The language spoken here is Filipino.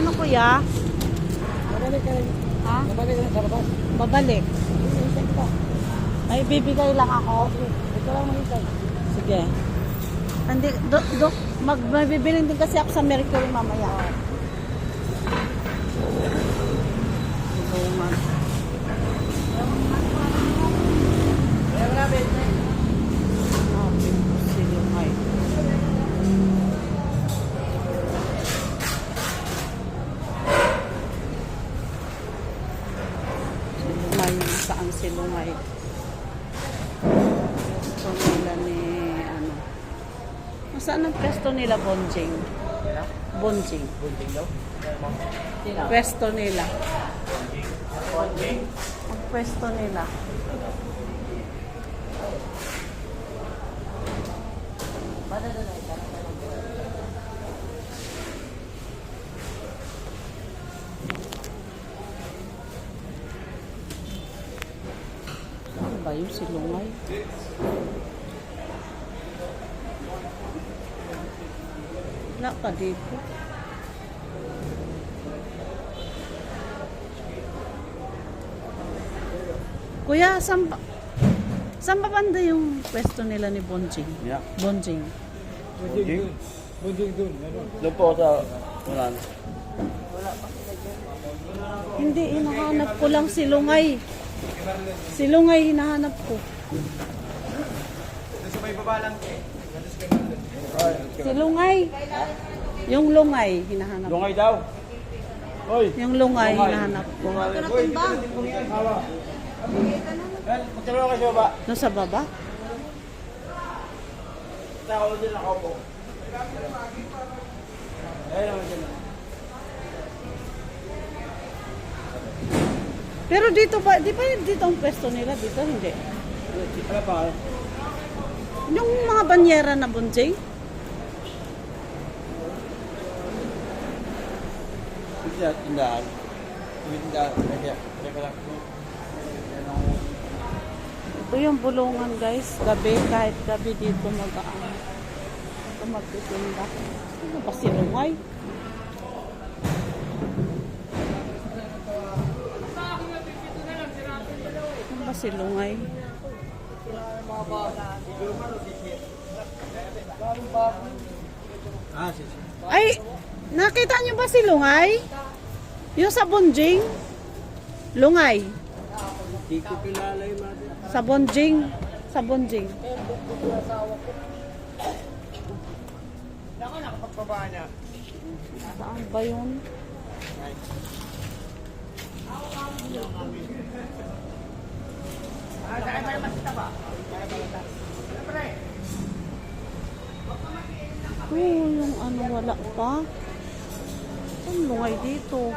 Magkano kuya? Babalik ka rin. Ha? Babalik ka rin sa labas. Babalik. Ay, bibigay lang ako. Ito lang mahintay. Sige. Hindi, do, do, mag, mabibiling din kasi ako sa Mercury mamaya. Tulungan. Ah, silungay. Silungay, saan silungay? Ito nila ni, ano, Saan ang pwesto nila, Bonjing? Bonjing. Bunting daw. Pwesto nila. Ang pwesto nila. Yung silungay? Wala ka dito. Kuya, saan ba? Saan ba banda yung pwesto nila ni Bonjing? Yeah. Bonjing. Bunting dun. Bunting dun. Doon po sa ulan. Hindi, hinahanap ko lang si Lungay. Si Lungay hinahanap ko. Si Lungay. Yung Lungay, hinahanap ko. Lungay daw. Hoy! Yung Lungay, hinahanap ko. Magkano ka siya ba? No sa baba? Tao din ako po. Pero dito pa, di ba dito ang pwesto nila? Dito hindi. Ano pa? Yung mga banyera na Bonjing? Tindahan. Tindahan. Ito yung bulungan guys. Gabi, kahit gabi dito mag-aan. Ito magtitinda. Ano ba si Lungay? Ba si Lungay? Ah. Ay, nakita niyo ba si Lungay? Yung sa Bonjing? Lungay. Sa Bonjing. Sa Bonjing. Naka nakapagpaba niya. Saan ba yun? Ah, saan ba naman kita ba? Oo, yung ano, wala pa. Ang lungay dito.